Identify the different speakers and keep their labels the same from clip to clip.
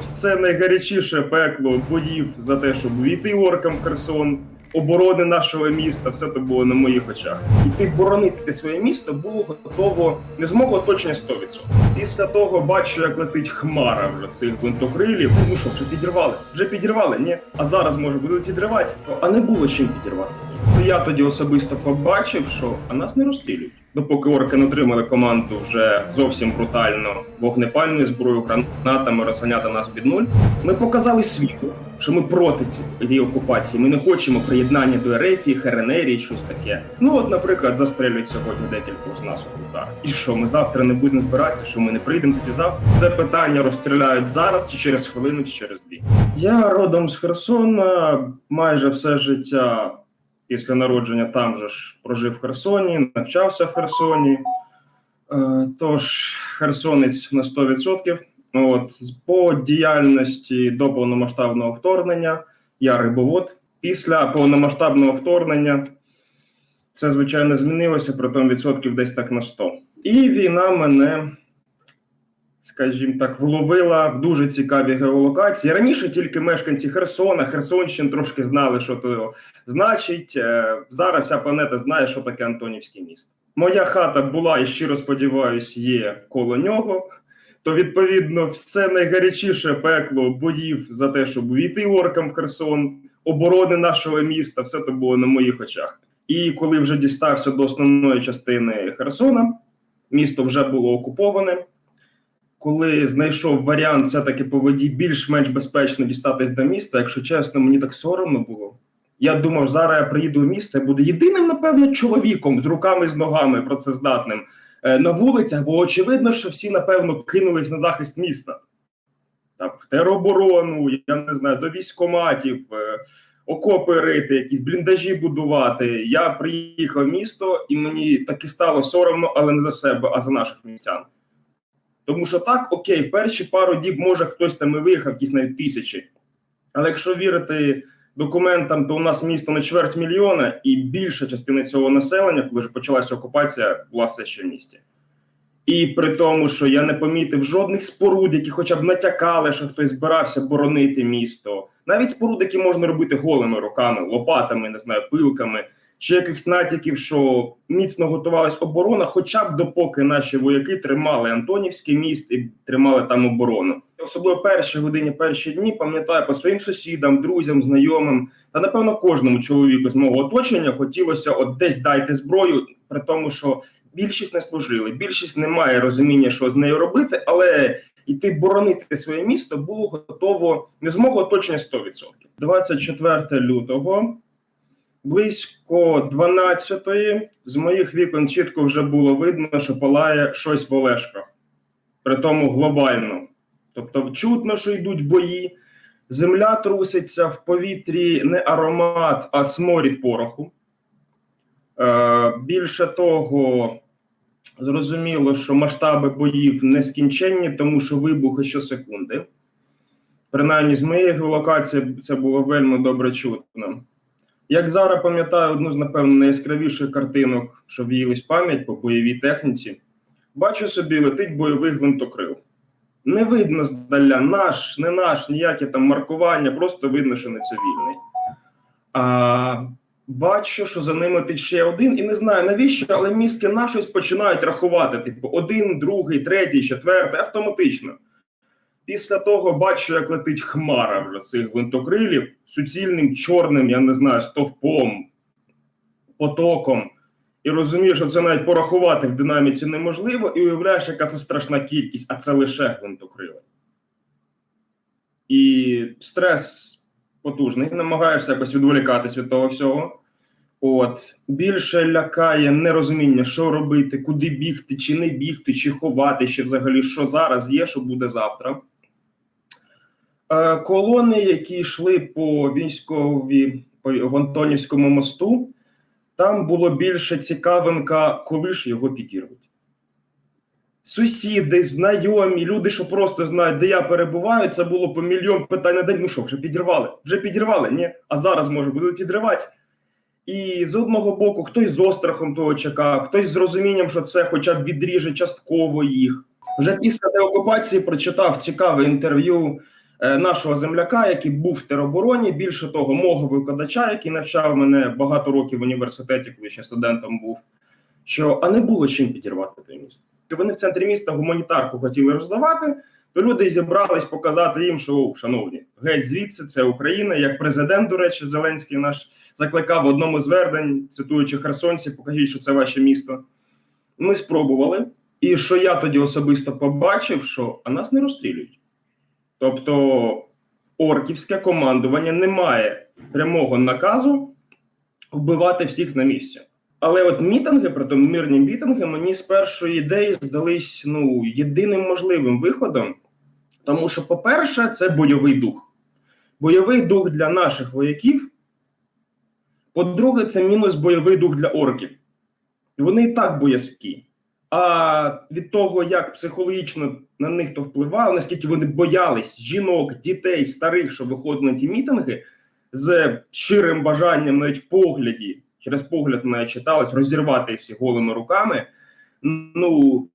Speaker 1: все найгарячіше пекло боїв за те, щоб увійти оркам в Херсон, оборони нашого міста, все це було на моїх очах. Іти боронити своє місто було готово не з мого оточення 100%. Після того бачу, як летить хмара вже цих гвинтокрилів. Ну що, вже підірвали? Вже підірвали, ні? А зараз може будуть підривати, а не було чим підірвати. То я тоді особисто побачив, що нас не розстрілюють. Допоки орки не отримали команду вже зовсім брутально вогнепальною зброєю, гранатами розганяти нас під нуль. Ми показали світу, що ми проти цієї окупації. Ми не хочемо приєднання до Ерефії, Херенерії, щось таке. Ну от, наприклад, застрелюють сьогодні декількох з нас отут зараз. І що ми завтра не будемо збиратися? Що ми не прийдемо тоді завтра? Це питання розстріляють зараз, чи через хвилину, чи через дві. Я родом з Херсона, майже все життя після народження там же ж прожив в Херсоні, навчався в Херсоні. Е, Тож херсонець на 100%. От по діяльності до повномасштабного вторгнення я рибовод. Після повномасштабного вторгнення це звичайно змінилося, притом відсотків десь так на 100. І війна мене, скажімо так, вловила в дуже цікаві геолокації. Раніше тільки мешканці Херсона, Херсонщин трошки знали, що то значить. Е, Зараз вся планета знає, що таке Антонівське місто. Моя хата була і щиро сподіваюсь, є коло нього. То відповідно все найгарячіше пекло боїв за те, щоб увійти оркам в Херсон, оборони нашого міста, все це було на моїх очах. І коли вже дістався до основної частини Херсона, місто вже було окуповане. Коли знайшов варіант все-таки по воді більш-менш безпечно дістатись до міста, якщо чесно, мені так соромно було. Я думав, зараз я приїду в місто і буду єдиним, напевно, чоловіком з руками з ногами працездатним е, на вулицях, бо очевидно, що всі, напевно, кинулись на захист міста. Так, в тероборону, я не знаю, до військоматів, е, окопи рити, якісь бліндажі будувати. Я приїхав в місто, і мені таки стало соромно, але не за себе, а за наших містян. Тому що так, окей, перші пару діб, може, хтось там і виїхав, якісь навіть тисячі. Але якщо вірити документам, то у нас місто на чверть мільйона, і більша частина цього населення, коли вже почалася окупація, була все ще в місті. І при тому, що я не помітив жодних споруд, які хоча б натякали, що хтось збирався боронити місто, навіть споруд, які можна робити голими руками, лопатами, не знаю, пилками, чи якихось натяків, що міцно готувалась оборона, хоча б допоки наші вояки тримали Антонівське міст і тримали там оборону. Особливо перші годині, перші дні, пам'ятаю по своїм сусідам, друзям, знайомим та напевно кожному чоловіку з мого оточення хотілося от десь дайте зброю, при тому, що більшість не служили, більшість не має розуміння, що з нею робити, але йти боронити своє місто було готово не з мого оточення 100%. 24 лютого, близько 12-ї, з моїх вікон чітко вже було видно, що палає щось в Олешках, при тому глобально. Тобто, чутно, що йдуть бої, земля труситься в повітрі не аромат, а сморід пороху. Е, більше того, зрозуміло, що масштаби боїв нескінченні, тому що вибухи щосекунди. Принаймні, з моєї геолокації це було вельми добре чутно. Як зараз пам'ятаю одну з, напевно, найяскравіших картинок, що в'їлись пам'ять по бойовій техніці, бачу собі, летить бойовий гвинтокрил. Не видно здаля наш, не наш, ніяке там маркування, просто видно, що не цивільний. А бачу, що за ним летить ще один, і не знаю навіщо, але мізки на щось починають рахувати: типу, один, другий, третій, четвертий, автоматично. Після того бачу, як летить хмара вже цих гвинтокрилів суцільним чорним, я не знаю, стовпом, потоком. І розумію, що це навіть порахувати в динаміці неможливо, і уявляєш, яка це страшна кількість, а це лише гвинтокрили. І стрес потужний, намагаєшся якось відволікатись від того всього. От більше лякає нерозуміння, що робити, куди бігти, чи не бігти, чи ховати, чи взагалі що зараз є, що буде завтра. Е, колони, які йшли по військовій по Антонівському мосту, там було більше цікавинка, коли ж його підірвуть. Сусіди, знайомі, люди, що просто знають, де я перебуваю, це було по мільйон питань на день. Ну що, вже підірвали? Вже підірвали, ні? А зараз може будуть підривати. І з одного боку, хтось з острахом того чекав, хтось з розумінням, що це хоча б відріже частково їх. Вже після деокупації прочитав цікаве інтерв'ю нашого земляка, який був в теробороні. Більше того, мого викладача, який навчав мене багато років в університеті, коли ще студентом був. Що а не було чим підірвати те місто. І Вони в центрі міста гуманітарку хотіли роздавати. То люди зібрались показати їм, що «О, шановні, геть звідси це Україна. Як президент, до речі, Зеленський наш закликав в одному з звернень, цитуючи херсонці, покажіть, що це ваше місто. Ми спробували, і що я тоді особисто побачив, що а нас не розстрілюють. Тобто орківське командування не має прямого наказу вбивати всіх на місці. Але от мітинги, притом мирні мітинги, мені з першої ідеї здались ну єдиним можливим виходом, тому що, по-перше, це бойовий дух. Бойовий дух для наших вояків. По-друге, це мінус бойовий дух для орків. Вони і так боязкі. А від того, як психологічно на них то впливало, наскільки вони боялись жінок, дітей, старих, що виходили на ті мітинги, з щирим бажанням, навіть погляді, через погляд навіть читалось, розірвати всі голими руками. Ну,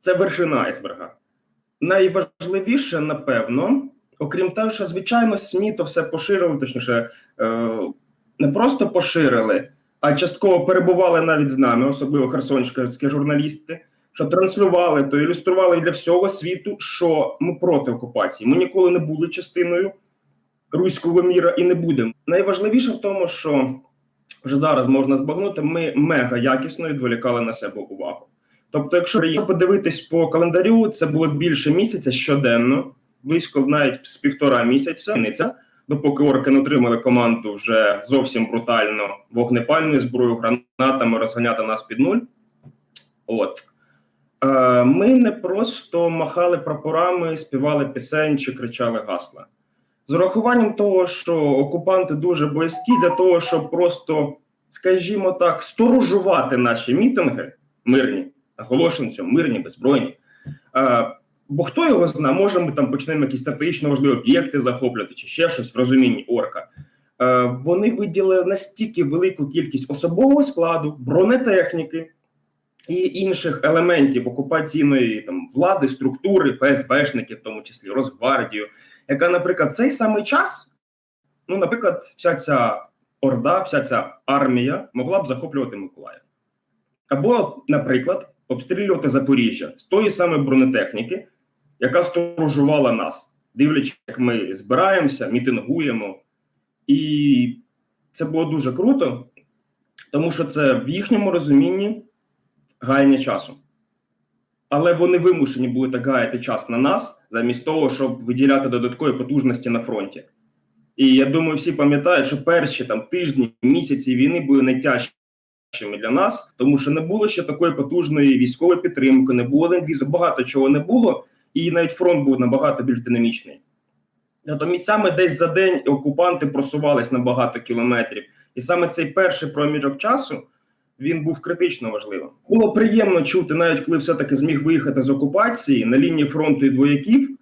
Speaker 1: це вершина айсберга. Найважливіше, напевно, окрім того, що звичайно СМІ то все поширили, точніше, е, не просто поширили, а частково перебували навіть з нами, особливо херсонські журналісти, що транслювали то ілюстрували для всього світу, що ми проти окупації. Ми ніколи не були частиною руського міра і не будемо. Найважливіше в тому, що вже зараз можна збагнути, ми мега якісно відволікали на себе увагу. Тобто, якщо подивитись по календарю, це було більше місяця щоденно, близько навіть з півтора місяця, допоки орки не отримали команду вже зовсім брутально вогнепальною зброєю, гранатами розганяти нас під нуль. От е, ми не просто махали прапорами, співали пісень чи кричали гасла. З урахуванням того, що окупанти дуже боязкі для того, щоб просто, скажімо так, сторожувати наші мітинги мирні, наголошено цьому, мирні, беззбройні. А, бо хто його знає, може ми там почнемо якісь стратегічно важливі об'єкти захоплювати чи ще щось в розумінні орка. А, вони виділили настільки велику кількість особового складу, бронетехніки і інших елементів окупаційної там влади, структури, ФСБшників, в тому числі Росгвардію, яка, наприклад, в цей самий час, ну, наприклад, вся ця орда, вся ця армія могла б захоплювати Миколаїв. Або, наприклад, обстрілювати Запоріжжя з тої самої бронетехніки, яка сторожувала нас, дивлячись, як ми збираємося, мітингуємо. І це було дуже круто, тому що це в їхньому розумінні гаяння часу. Але вони вимушені були так гаяти час на нас, замість того, щоб виділяти додаткові потужності на фронті. І я думаю, всі пам'ятають, що перші там тижні, місяці війни були найтяжчі для нас, тому що не було ще такої потужної військової підтримки, не було ленд-лізу, багато чого не було, і навіть фронт був набагато більш динамічний. Тобто місцями десь за день окупанти просувались на багато кілометрів, і саме цей перший проміжок часу він був критично важливим. Було приємно чути, навіть коли все-таки зміг виїхати з окупації на лінії фронту і двояків,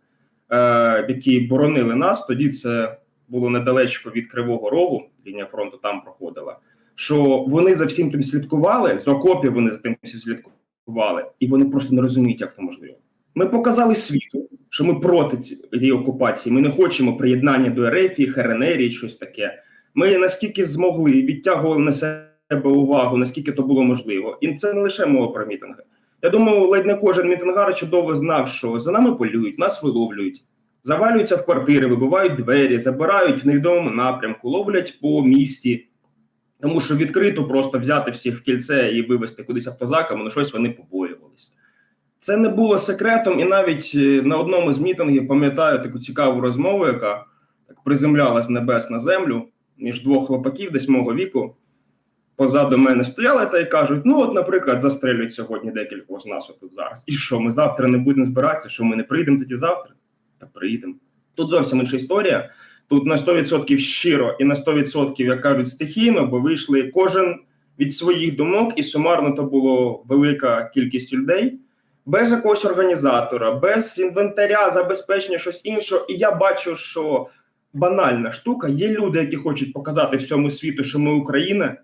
Speaker 1: е, які боронили нас. Тоді це було недалечко від Кривого Рогу. Лінія фронту там проходила що вони за всім тим слідкували, з окопів вони за тим слідкували, і вони просто не розуміють, як це можливо. Ми показали світу, що ми проти цієї окупації. Ми не хочемо приєднання до РФ, ХРНР, щось таке. Ми наскільки змогли відтягували на себе увагу, наскільки то було можливо. І це не лише мова про мітинги. Я думаю, ледь не кожен мітингар чудово знав, що за нами полюють, нас виловлюють, завалюються в квартири, вибивають двері, забирають в невідомому напрямку, ловлять по місті. Тому що відкрито просто взяти всіх в кільце і вивезти кудись автозаками, на щось вони побоювалися. Це не було секретом, і навіть е, на одному з мітингів пам'ятаю таку цікаву розмову, яка так приземлялась небес на землю між двох хлопаків, десь мого віку. Позаду мене стояли та й кажуть: ну, от, наприклад, застрелюють сьогодні декількох з нас тут зараз. І що, ми завтра не будемо збиратися? Що ми не прийдемо тоді завтра? Та прийдемо. Тут зовсім інша історія. Тут на 100% щиро і на 100%, як кажуть, стихійно, бо вийшли кожен від своїх думок, і сумарно то було велика кількість людей, без якогось організатора, без інвентаря, забезпечення щось іншого. І я бачу, що банальна штука. Є люди, які хочуть показати всьому світу, що ми Україна,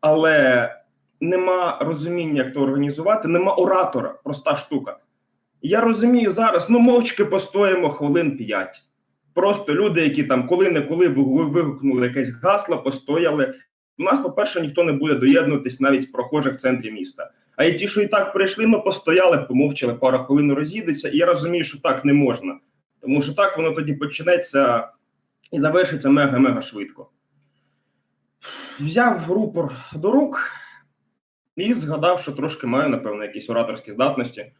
Speaker 1: але нема розуміння, як то організувати, нема оратора, проста штука. Я розумію зараз, ну мовчки постоїмо хвилин 5. Просто люди, які там коли-неколи ви- вигукнули якесь гасло, постояли. У нас, по-перше, ніхто не буде доєднуватись навіть з прохожих в центрі міста. А і ті, що і так прийшли, ну постояли, помовчали, пару хвилин розійдуться. І я розумію, що так не можна. Тому що так воно тоді почнеться і завершиться мега-мега швидко. Взяв рупор до рук і згадав, що трошки маю, напевно, якісь ораторські здатності.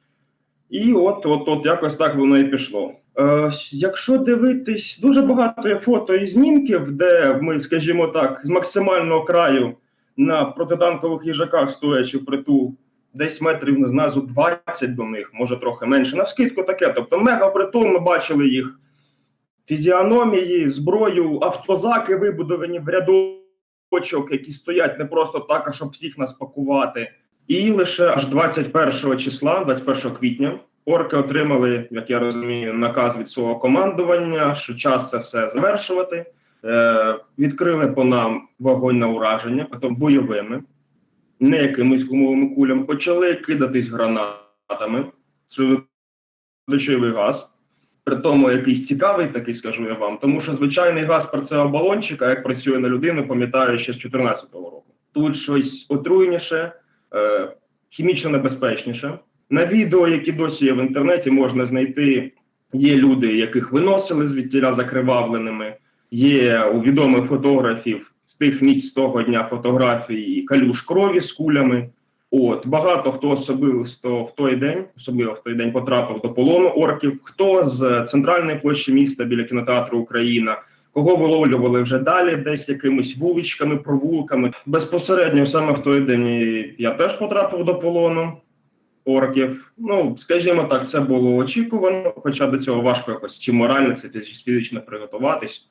Speaker 1: І от, от, от якось так воно і пішло. Е, якщо дивитись, дуже багато є фото і знімків, де ми, скажімо так, з максимального краю на протитанкових їжаках стоячи в притул, десь метрів не знаю, зо 20 до них, може трохи менше. Навскидку таке. Тобто, мега притул, ми бачили їх фізіономії, зброю, автозаки вибудовані в рядочок, які стоять не просто так, а щоб всіх нас пакувати. І лише аж 21 числа, 21 квітня, орки отримали, як я розумію, наказ від свого командування, що час це все завершувати. Е, відкрили по нам вогонь на ураження, потім бойовими, не якимись гумовими кулями, почали кидатись гранатами, сльозоточивий газ. При тому якийсь цікавий, такий скажу я вам, тому що звичайний газ перцевого балончика, як працює на людину, пам'ятаю ще з 2014 року. Тут щось отруйніше, е, хімічно небезпечніше. На відео, які досі є в інтернеті, можна знайти. Є люди, яких виносили звідтіля закривавленими. Є у відомих фотографів з тих місць того дня фотографії калюш крові з кулями. От багато хто особисто в той день, особливо в той день, потрапив до полону орків. Хто з центральної площі міста біля кінотеатру Україна, кого виловлювали вже далі, десь якимись вуличками, провулками. Безпосередньо саме в той день я теж потрапив до полону орків. Ну, скажімо так, це було очікувано, хоча до цього важко якось чи морально, це чи фізично приготуватись.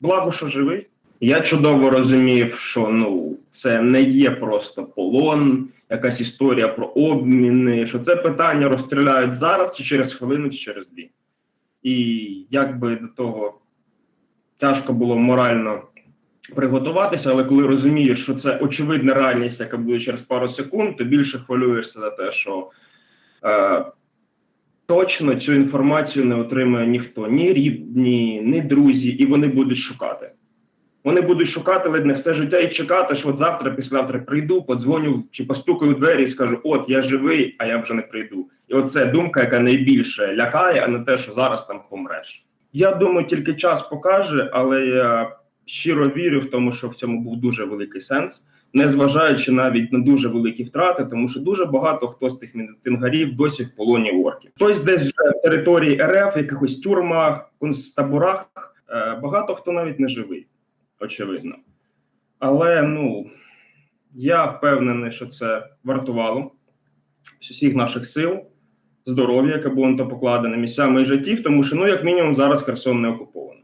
Speaker 1: Благо, що живий. Я чудово розумів, що ну це не є просто полон, якась історія про обміни. Що це питання розстріляють зараз, чи через хвилину, чи через дві. І якби до того тяжко було морально приготуватися, але коли розумієш, що це очевидна реальність, яка буде через пару секунд, то більше хвилюєшся за те, що е, точно цю інформацію не отримає ніхто, ні рідні, ні друзі, і вони будуть шукати. Вони будуть шукати ледь все життя і чекати, що от завтра, післязавтра прийду, подзвоню чи постукаю в двері і скажу: От я живий, а я вже не прийду. І оце думка, яка найбільше лякає, а не те, що зараз там помреш. Я думаю, тільки час покаже, але я щиро вірю в тому, що в цьому був дуже великий сенс, незважаючи навіть на дуже великі втрати, тому що дуже багато хто з тих тингарів досі в полоні орків. Хтось десь вже в території РФ, в якихось тюрмах, концтаборах. Е, Багато хто навіть не живий, очевидно. Але ну я впевнений, що це вартувало всіх наших сил, здоров'я, яке було на то покладене місцями і життів, тому що ну як мінімум зараз Херсон не окупований.